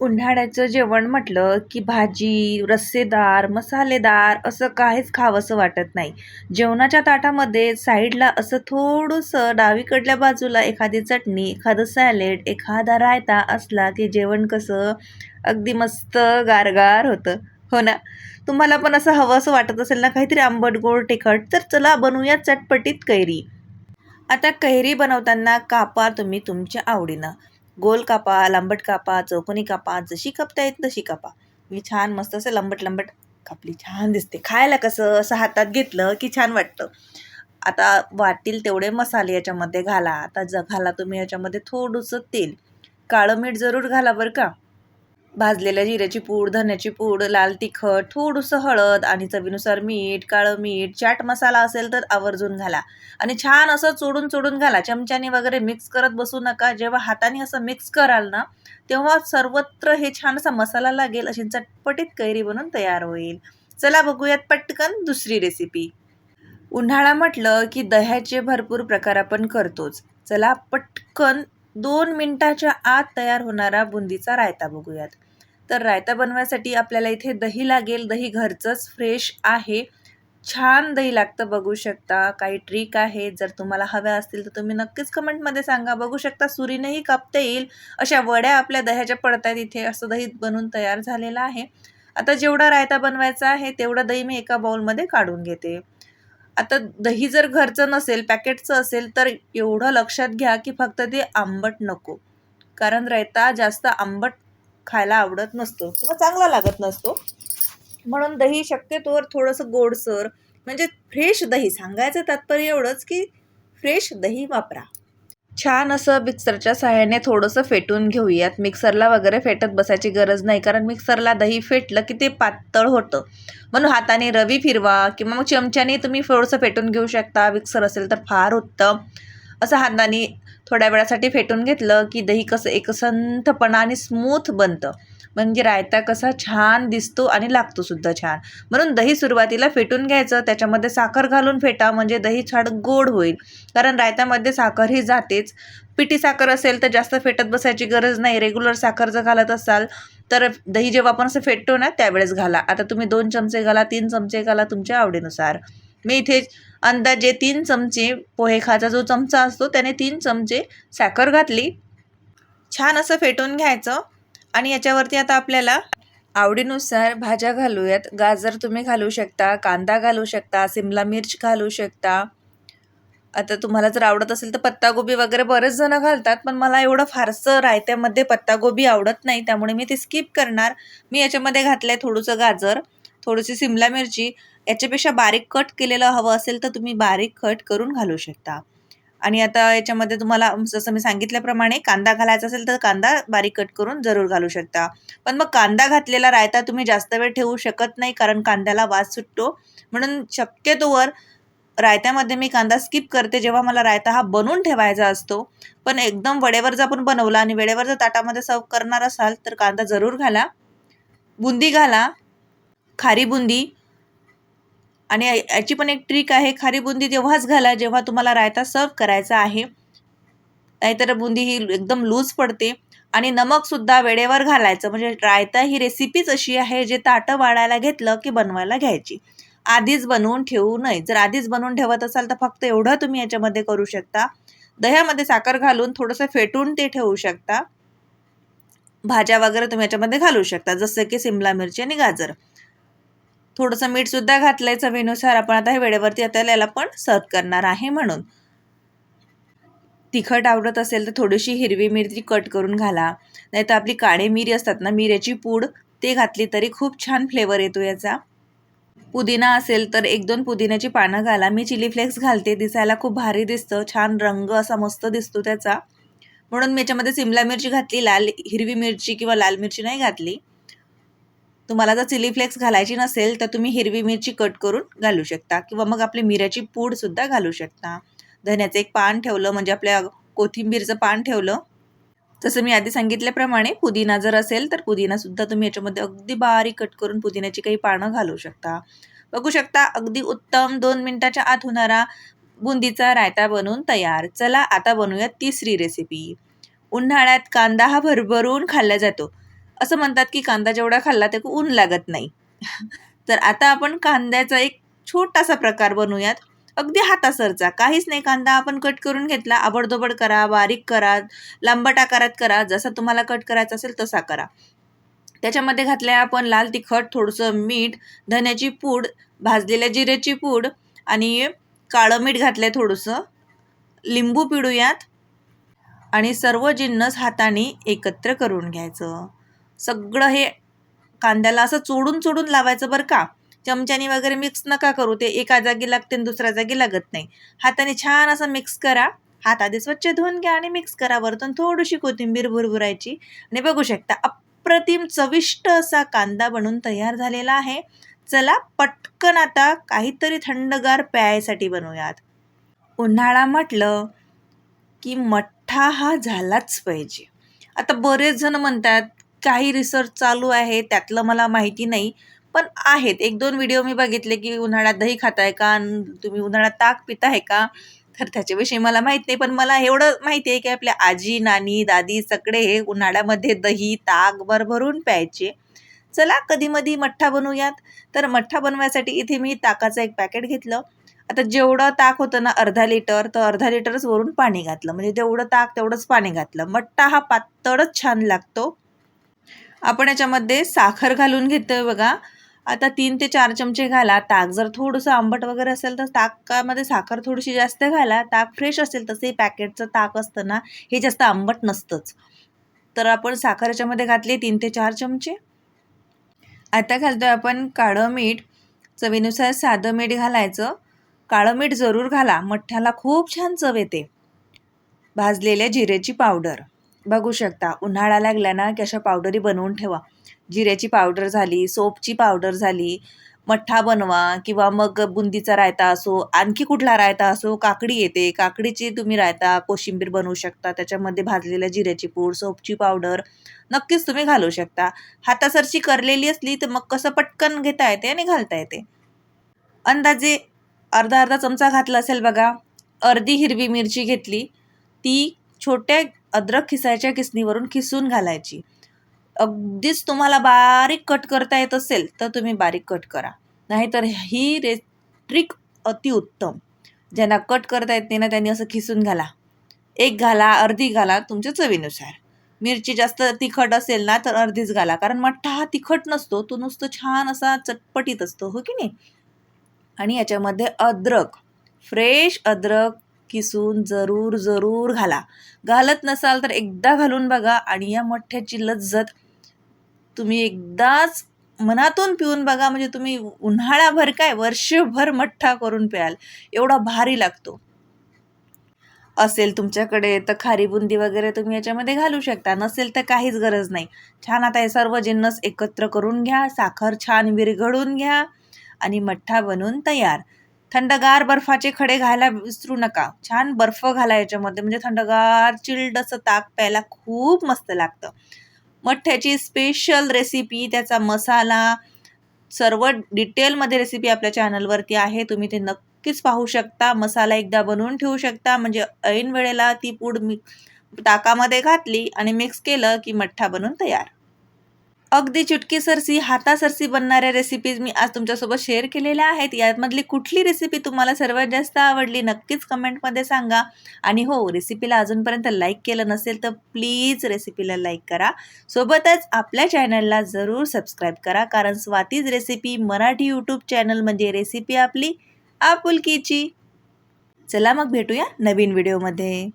उन्हाळ्याचं जेवण म्हटलं की भाजी रस्सेदार मसालेदार असं काहीच खावंसं वाटत नाही. जेवणाच्या ताटामध्ये साईडला असं थोडंसं डावीकडल्या बाजूला एखादी चटणी एखादं सॅलेड एखादा रायता असला की जेवण कसं अगदी मस्त गारगार होतं. हो ना? तुम्हाला पण असं हवं असं वाटत असेल ना काहीतरी आंबट गोड तिखट? तर चला बनवूया चटपटीत कैरी. आता कैरी बनवताना कापा तुम्ही तुमच्या आवडीनं. गोल कापा लांबट कापा चौकोनी कापा जशी कापता येत तशी कापा. मी छान मस्त असं लंबट लंबट कापली. छान दिसते. खायला कसं असं हातात घेतलं की छान वाटतं. आता वाटतील तेवढे मसाले याच्यामध्ये घाला. आता ज घाला तुम्ही याच्यामध्ये थोडंसं तेल. काळं मीठ जरूर घाला बरं का. भाजलेल्या जिऱ्याची पूड धन्याची पूड लाल तिखट थोडंसं हळद आणि चवीनुसार मीठ काळं मीठ चाट मसाला असेल तर आवर्जून घाला. आणि छान असं चोडून चोडून घाला. चमच्याने वगैरे मिक्स करत बसू नका. जेव्हा हाताने असं मिक्स कराल ना तेव्हा सर्वत्र हे छान असा मसाला लागेल अशी चटपटीत कैरी बनून तयार होईल. चला बघूयात पटकन दुसरी रेसिपी उन्हाळा म्हटलं की दह्याचे भरपूर प्रकार आपण करतोच. चला पटकन दोन मिनटाच्या आत तयार होणारा बुंदीचा रायता बघूयात. तर रायता बनवायसाठी आपल्याला इथे दही लागेल. दही घरचंच फ्रेश आहे. छान दही लागतं बघू शकता. काही ट्रिक आहे. जर तुम्हाला हव्या असतील तर तुम्ही नक्कीच कमेंटमध्ये सांगा. बघू शकता सुरीनेही कापता येईल. अशा वड्या आपल्या दह्याच्या पडतात इथे असं दही बनून तयार झालेलं आहे. आता जेवढा रायता बनवायचा आहे तेवढं दही मी एका बाउलमध्ये काढून घेते. आता दही जर घरचं नसेल पॅकेटचं असेल तर एवढं लक्षात घ्या की फक्त ते आंबट नको. कारण रायता जास्त आंबट खायला आवडत नसतो किंवा चांगला लागत नसतो. म्हणून दही शक्यतोवर थोडंसं गोडसर म्हणजे फ्रेश दही सांगायचं तात्पर्य एवढंच की फ्रेश दही वापरा. छान असं मिक्सरच्या सहाय्याने थोडंसं फेटून घेऊयात. मिक्सरला वगैरे फेटत बसायची गरज नाही कारण मिक्सरला दही फेटलं की ते पातळ होतं. म्हणून हाताने रवी फिरवा किंवा मग चमच्याने तुम्ही थोडंसं फेटून घेऊ शकता. मिक्सर असेल तर फार उत्तम. असं हाताने थोड्या वेळासाठी फेटून घेतलं की दही कसं एकसंथपणा आणि स्मूथ बनतं. म्हणजे रायता कसा छान दिसतो आणि लागतो सुद्धा छान. म्हणून दही सुरुवातीला फेटून घ्यायचं त्याच्यामध्ये साखर घालून फेटा म्हणजे दही छान गोड होईल. कारण रायत्यामध्ये साखर ही जातेच. पिठी साखर असेल तर जास्त फेटत बसायची गरज नाही. रेग्युलर साखर जर घालत असाल तर दही जेव्हा आपण असं फेटतो ना त्यावेळेस घाला. आता तुम्ही दोन चमचे घाला तीन चमचे घाला तुमच्या आवडीनुसार. मी इथे अंदाजे तीन चमचे पोहे खाचा जो चमचा असतो त्याने तीन चमचे साखर घातली. छान असं फेटून घ्यायचं. आणि याच्यावरती आता आपल्याला आवडीनुसार भाज्या घालूयात. गाजर तुम्ही घालू शकता कांदा घालू शकता सिमला मिर्च घालू शकता. आता तुम्हाला जर आवडत असेल तर पत्तागोबी वगैरे बरेच जण घालतात पण मला एवढं फारसं रायत्यामध्ये पत्तागोबी आवडत नाही त्यामुळे मी ते स्किप करणार. मी याच्यामध्ये घातलं आहे थोडंसं गाजर थोडीशी सिमला मिरची. याच्यापेक्षा बारीक कट केलेलं हवं असेल तर तुम्ही बारीक कट करून घालू शकता. आणि आता याच्यामध्ये तुम्हाला जसं मी सांगितल्याप्रमाणे कांदा घालायचा असेल तर कांदा बारीक कट करून जरूर घालू शकता. पण मग कांदा घातलेला रायता तुम्ही जास्त वेळ ठेवू शकत नाही कारण कांद्याला वास सुटतो. म्हणून शक्यतोवर रायत्यामध्ये मी कांदा स्किप करते जेव्हा मला रायता हा बनवून ठेवायचा असतो. पण एकदम वडेवर जर आपण बनवला आणि वेळेवर जर ताटामध्ये सर्व करणार असाल तर कांदा जरूर घाला. बुंदी घाला. खारी बुंदी. आणि याची पण एक ट्रिक आहे खारी बुंदी तेव्हाच घाला जेव्हा तुम्हाला रायता सर्व करायचा आहे. नाहीतर बुंदी ही एकदम लूज पडते आणि नमकसुद्धा वेळेवर घालायचं. म्हणजे रायता ही रेसिपीच अशी आहे जे ताटं वाढायला घेतलं की बनवायला घ्यायची. आधीच बनवून ठेवू नये. जर आधीच बनवून ठेवत असाल तर फक्त एवढं तुम्ही याच्यामध्ये करू शकता. दह्यामध्ये साखर घालून थोडंसं फेटून ते ठेवू शकता. भाज्या वगैरे तुम्ही याच्यामध्ये घालू शकता जसं की सिमला मिरची आणि गाजर. थोडंसं मीठसुद्धा घातलं आहे चवीनुसार आपण आता हे वेळेवरती आता याला पण सर्व करणार आहे म्हणून. तिखट आवडत असेल तर थोडीशी हिरवी मिरची कट करून घाला. नाही तर आपली काळे मिरी असतात ना मिऱ्याची पूड ते घातली तरी खूप छान फ्लेवर येतो याचा. पुदिना असेल तर एक दोन पुदिन्याची पानं घाला. मी चिली फ्लेक्स घालते दिसायला खूप भारी दिसतं. छान रंग असा मस्त दिसतो त्याचा. म्हणून मी याच्यामध्ये सिमला मिरची घातली लाल हिरवी मिरची किंवा लाल मिरची नाही घातली. तुम्हाला जर चिली फ्लेक्स घालायची नसेल तर तुम्ही हिरवी मिरची कट करून घालू शकता किंवा मग आपली मिऱ्याची पूडसुद्धा घालू शकता. धन्याचं एक पान ठेवलं म्हणजे आपल्या कोथिंबीरचं पान ठेवलं. तसं मी आधी सांगितल्याप्रमाणे पुदिना जर असेल तर पुदिनासुद्धा तुम्ही याच्यामध्ये अगदी बारीक कट करून पुदिन्याची काही पानं घालू शकता. बघू शकता अगदी उत्तम दोन मिनटाच्या आत होणारा बुंदीचा रायता बनवून तयार. चला आता बनवूया तिसरी रेसिपी उन्हाळ्यात कांदा हा भरभरून खाल्ला जातो. असं म्हणतात की कांदा जेवढा खाल्ला ते ऊन लागत नाही. तर आता आपण कांद्याचा एक छोटासा प्रकार बनवूयात. अगदी हातासरचा. काहीच नाही कांदा आपण कट करून घेतला आबडधोबड करा बारीक करा लांबट आकारात करा जसा तुम्हाला कट करायचा असेल तसा करा. त्याच्यामध्ये घातले आपण लाल तिखट थोडंसं मीठ धन्याची पूड भाजलेल्या जिऱ्याची पूड आणि काळं मीठ घातलं आहे थोडंसं. लिंबू पिळूयात आणि सर्व जिन्नस हाताने एकत्र करून घ्यायचं. सगळं हे कांद्याला असं चोडून चोडून लावायचं बरं का. चमच्यानी वगैरे मिक्स नका करू ते एका जागी लागते आणि दुसऱ्या जागी लागत नाही. हाताने छान असं मिक्स करा. हात आधी स्वच्छ धुवून घ्या आणि मिक्स करा वरतून थोडीशी कोथिंबीर भुरभुरायची. आणि बघू शकता अप्रतिम चविष्ट असा कांदा बनून तयार झालेला आहे. चला पटकन आता काहीतरी थंडगार प्यायसाठी बनवूयात. उन्हाळा म्हटलं की मठ्ठा हा झालाच पाहिजे. आता बरेच जण म्हणतात काही रिसर्च चालू आहे त्यातलं मला माहिती नाही. पण आहेत. एक दोन व्हिडिओ मी बघितले की उन्हाळ्यात दही खाताय का? तुम्ही उन्हाळ्यात ताक पिताय का? तर त्याच्याविषयी मला माहीत नाही. पण मला एवढं माहिती आहे की आपल्या आजी नानी दादी सगळे हे उन्हाळ्यामध्ये दही ताक भरभरून प्यायचे. चला कधी मधी मठ्ठा बनवूयात. तर मठ्ठा बनवायसाठी इथे मी ताकाचं एक पॅकेट घेतलं. आता जेवढं ताक होतं ना अर्धा लिटर तर अर्धा लिटरच वरून पाणी घातलं. म्हणजे तेवढं ताक तेवढंच पाणी घातलं. मठ्ठा हा पातळच छान लागतो. आपण याच्यामध्ये साखर घालून घेतोय बघा. आता तीन ते चार चमचे घाला. ताक जर थोडंसं आंबट वगैरे असेल तर ताकामध्ये साखर थोडीशी जास्त घाला. ताक फ्रेश असेल तसे पॅकेटचं ताक असतं ना हे जास्त आंबट नसतंच. तर आपण साखर याच्यामध्ये घातली तीन ते चार चमचे. आता घालतोय आपण काळं मीठ. चवीनुसार साधं मीठ घालायचं. काळं मीठ जरूर घाला. मठ्ठ्याला खूप छान चव येते. भाजलेल्या जिरेची पावडर. बघू शकता. उन्हाळा लागला ना की अशा पावडरी बनवून ठेवा. जिऱ्याची पावडर झाली सोपची पावडर झाली मठ्ठा बनवा किंवा मग बुंदीचा रायता असो आणखी कुठला रायता असो काकडी येते. काकडीची तुम्ही रायता कोशिंबीर बनवू शकता. त्याच्यामध्ये भाजलेल्या जिऱ्याची पूड सोपची पावडर नक्कीच तुम्ही घालू शकता. हातासरची करलेली असली तर मग कसं पटकन घेता येते आणि घालता येते. अंदाजे अर्धा अर्धा चमचा घातला असेल बघा. अर्धी हिरवी मिरची घेतली. ती छोट्या अद्रक खिसायच्या किसणीवरून खिसून घालायची. अगदीच तुम्हाला बारीक कट करता येत असेल तर तुम्ही बारीक कट करा. नाहीतर ही रे ट्रिक अतिउत्तम ज्यांना कट करता येत नाही ना त्यांनी असं खिसून घाला. एक घाला अर्धी घाला तुमच्या चवीनुसार. मिरची जास्त तिखट असेल ना तर अर्धीच घाला. कारण मठ्ठा हा तिखट नसतो तो नुसतं छान असा चटपटीत असतो हो की नाही? आणि याच्यामध्ये अद्रक फ्रेश अद्रक किसून जरूर जरूर घाला. घालत नसाल तर एकदा घालून बघा आणि या मठ्ठ्याची लज्जत तुम्ही एकदाच मनातून पिऊन बघा. म्हणजे तुम्ही उन्हाळ्याभर काय वर्षभर मठ्ठा करून प्याल एवढा भारी लागतो. असेल तुमच्याकडे तर खारी बुंदी वगैरे तुम्ही याच्यामध्ये घालू शकता. नसेल तर काहीच गरज नाही. छान आता हे सर्व जिन्नस एकत्र करून घ्या. साखर छान विरघळून घ्या आणि मठ्ठा बनवून तयार. थंडगार बर्फाचे खडे घायला विसरू नका. छान बर्फ घाला याच्यामध्ये. म्हणजे थंडगार चिल्ड असं ताक प्यायला खूप मस्त लागतं. मठ्ठ्याची स्पेशल रेसिपी त्याचा मसाला सर्व डिटेलमध्ये रेसिपी आपल्या चॅनलवरती आहे. तुम्ही ते नक्कीच पाहू शकता. मसाला एकदा बनवून ठेवू शकता. म्हणजे ऐन वेळेला ती पूड मी ताकामध्ये घातली आणि मिक्स केलं की मठ्ठा बनून तयार. अगदी चुटकीसरसी हातासरसी बनणाऱ्या रेसिपीज मी आज तुमच्यासोबत शेअर केलेल्या आहेत. यामधली कुठली रेसिपी तुम्हाला सर्वात जास्त आवडली नक्कीच कमेंटमध्ये सांगा. आणि हो रेसिपीला अजूनपर्यंत लाईक केलं नसेल तर प्लीज रेसिपीला लाईक करा. सोबतच आपल्या चॅनलला जरूर सबस्क्राईब करा कारण Swati's recipe Marathi YouTube channel म्हणजे रेसिपी आपली आपुलकीची. चला मग भेटूया नवीन व्हिडिओमध्ये